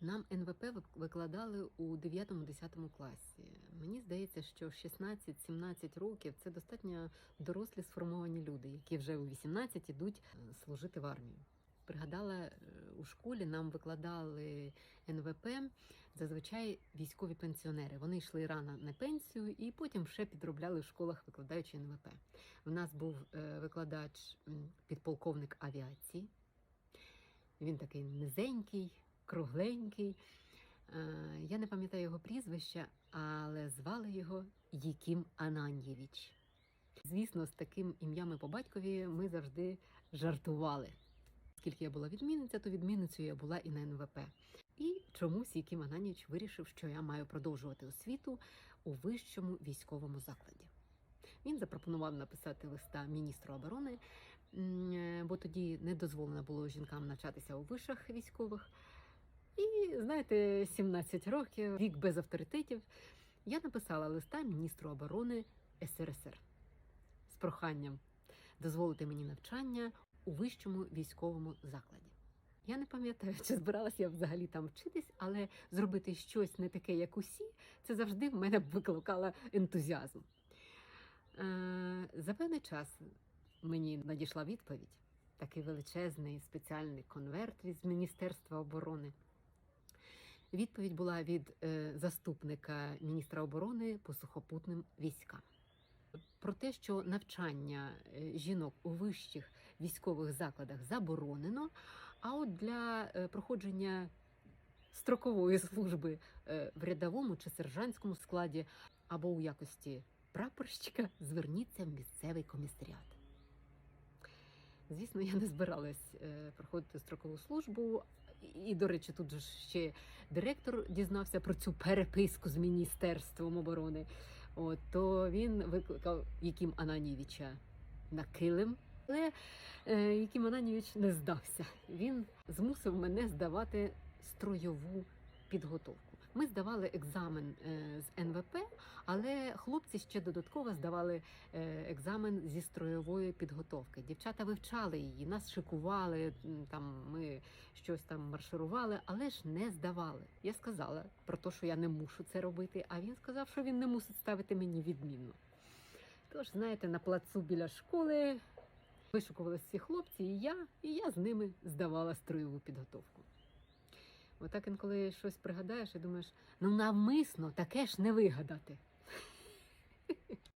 Нам НВП викладали у 9-10 класі. Мені здається, що 16-17 років це достатньо дорослі сформовані люди, які вже у 18 ідуть е, служити в армію. Пригадала, е, у школі нам викладали НВП зазвичай військові пенсіонери. Вони йшли рано на пенсію і потім ще підробляли в школах, викладаючи НВП. У нас був е, викладач підполковник авіації. Він такий низенький, кругленький. Е, Я не пам'ятаю його прізвища, але звали його Єкім Ананьєвич. Звісно, з таким ім'ям і по батькові ми завжди жартували. Оскільки я була відмінниця, то відмінницею я була і на НВП. І чомусь Єкім Ананьєвич вирішив, що я маю продовжувати освіту у вищому військовому закладі. Він запропонував написати листа міністру оборони, е, бо тоді не дозволено було жінкам навчатися у вишах військових. І знаєте, 17 років, вік без авторитетів. Я написала листа міністру оборони СРСР з проханням дозволити мені навчання у вищому військовому закладі. Я не пам'ятаю, чи збиралася я взагалі там вчитись, але зробити щось не таке, як усі, це завжди в мене викликало ентузіазм. Е, За певний час мені надійшла відповідь, такий величезний спеціальний конверт від Міністерства оборони. Відповідь була від е, заступника міністра оборони по сухопутним військам. Про те, що навчання е, жінок у вищих військових закладах заборонено, а от для е, проходження строкової служби в рядовому чи сержантському складі або у якості прапорщика зверніться в місцевий комісаріат. Звісно, я не збиралась е, проходити строкову службу. І, до речі, тут же ще директор дізнався про цю переписку з Міністерством оборони. От, то він викликав Яким Ананівича на килим. Але е, Яким Ананівич не здався. Він змусив мене здавати строєву підготовку. Ми здавали екзамен е, з НВП, але хлопці ще додатково здавали е, екзамен зі строєвої підготовки. Дівчата вивчали її, нас шикували, там ми щось там марширували, але ж не здавали. Я сказала про те, що я не мушу це робити, а він сказав, що він не мусить ставити мені відмінно. Тож, знаєте, на плацу біля школи вишукувалися ці хлопці, і я, і я з ними здавала строєву підготовку. Отак інколи щось пригадаєш і думаєш, ну навмисно таке ж не вигадати.